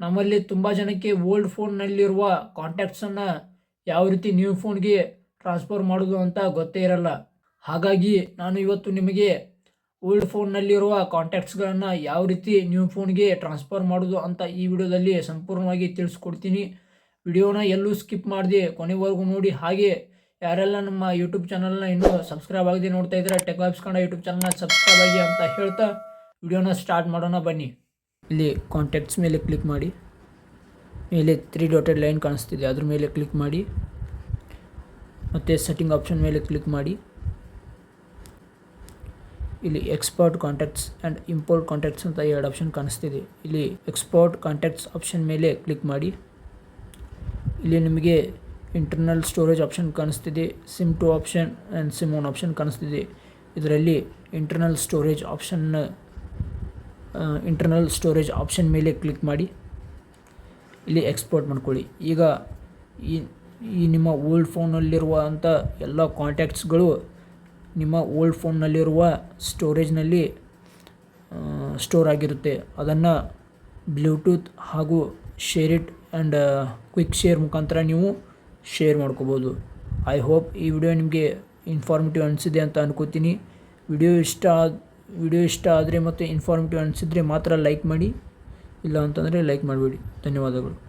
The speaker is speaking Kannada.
ನಮ್ಮಲ್ಲಿ ತುಂಬ ಜನಕ್ಕೆ ಓಲ್ಡ್ ಫೋನ್ನಲ್ಲಿರುವ ಕಾಂಟ್ಯಾಕ್ಟ್ಸನ್ನು ಯಾವ ರೀತಿ ನ್ಯೂ ಫೋನ್ಗೆ ಟ್ರಾನ್ಸ್ಫರ್ ಮಾಡೋದು ಅಂತ ಗೊತ್ತೇ ಇರಲ್ಲ. ಹಾಗಾಗಿ ನಾನು ಇವತ್ತು ನಿಮಗೆ ಓಲ್ಡ್ ಫೋನ್ನಲ್ಲಿರುವ ಕಾಂಟ್ಯಾಕ್ಟ್ಸ್ಗಳನ್ನು ಯಾವ ರೀತಿ ನ್ಯೂ ಫೋನ್ಗೆ ಟ್ರಾನ್ಸ್ಫರ್ ಮಾಡೋದು ಅಂತ ಈ ವಿಡಿಯೋದಲ್ಲಿ ಸಂಪೂರ್ಣವಾಗಿ ತಿಳಿಸ್ಕೊಡ್ತೀನಿ. ವಿಡಿಯೋನ ಎಲ್ಲೂ ಸ್ಕಿಪ್ ಮಾಡಿದೆ ಕೊನೆವರೆಗೂ ನೋಡಿ. ಹಾಗೆ ಯಾರೆಲ್ಲ ನಮ್ಮ ಯೂಟ್ಯೂಬ್ ಚಾನಲ್ನ ಇನ್ನೂ ಸಬ್ಸ್ಕ್ರೈಬ್ ಆಗದೆ ನೋಡ್ತಾ ಇದ್ದಾರೆ ಟೆಕ್ ಕನ್ನಡ ಯೂಟ್ಯೂಬ್ ಚಾನಲ್ನ ಸಬ್ಸ್ಕ್ರೈಬ್ ಆಗಿ ಅಂತ ಹೇಳ್ತಾ ವಿಡಿಯೋನ ಸ್ಟಾರ್ಟ್ ಮಾಡೋಣ ಬನ್ನಿ. ಇಲ್ಲಿ ಕಾಂಟ್ಯಾಕ್ಟ್ಸ್ ಮೇಲೆ ಕ್ಲಿಕ್ ಮಾಡಿ. ಮೇಲೆ ತ್ರೀ ಡಾಟೆಡ್ ಲೈನ್ ಕಾಣಿಸ್ತಿದೆ. ಅದ್ರ ಮೇಲೆ ಕ್ಲಿಕ್ ಮಾಡಿ. ಮತ್ತು ಸೆಟ್ಟಿಂಗ್ ಆಪ್ಷನ್ ಮೇಲೆ ಕ್ಲಿಕ್ ಮಾಡಿ. ಇಲ್ಲಿ export contacts and import contacts ಅಂತ ಎರಡು ಆಪ್ಷನ್ ಕಾಣಿಸ್ತಿದೆ. ಇಲ್ಲಿ ಎಕ್ಸ್ಪೋರ್ಟ್ ಕಾಂಟ್ಯಾಕ್ಟ್ಸ್ ಆಪ್ಷನ್ ಮೇಲೆ ಕ್ಲಿಕ್ ಮಾಡಿ. ಇಲ್ಲಿ ನಿಮಗೆ ಇಂಟರ್ನಲ್ ಸ್ಟೋರೇಜ್ ಆಪ್ಷನ್ ಕಾಣಿಸ್ತಿದೆ. SIM two option and SIM one option ಕಾಣಿಸ್ತಿದೆ. ಇದರಲ್ಲಿ internal storage option internal storage option ಮೇಲೆ ಕ್ಲಿಕ್ ಮಾಡಿ ಇಲ್ಲಿ ಎಕ್ಸ್ಪೋರ್ಟ್ ಮಾಡ್ಕೊಳ್ಳಿ. ಈಗ ಈ ಈ ನಿಮ್ಮ ಓಲ್ಡ್ ಫೋನಲ್ಲಿರುವಂಥ ಎಲ್ಲ ಕಾಂಟ್ಯಾಕ್ಟ್ಸ್ಗಳು ನಿಮ್ಮ ಓಲ್ಡ್ ಫೋನ್ನಲ್ಲಿರುವ ಸ್ಟೋರೇಜ್ನಲ್ಲಿ ಸ್ಟೋರ್ ಆಗಿರುತ್ತೆ. ಅದನ್ನು ಬ್ಲೂಟೂತ್ ಹಾಗೂ share it and quick share ಮುಖಾಂತರ ನೀವು ಶೇರ್ ಮಾಡ್ಕೋಬೋದು. ಐ ಹೋಪ್ ಈ ವಿಡಿಯೋ ನಿಮಗೆ ಇನ್ಫಾರ್ಮೇಟಿವ್ ಅನಿಸಿದೆ ಅಂತ ಅನ್ಕೋತೀನಿ. ವಿಡಿಯೋ ಇಷ್ಟ ವಿಡಿಯೋ ಇಷ್ಟ ಆದರೆ ಮತ್ತು ಇನ್ಫಾರ್ಮೇಟಿವ್ ಅನಿಸಿದರೆ ಮಾತ್ರ ಲೈಕ್ ಮಾಡಿ. ಇಲ್ಲ ಅಂತಂದರೆ ಲೈಕ್ ಮಾಡಬೇಡಿ. ಧನ್ಯವಾದಗಳು.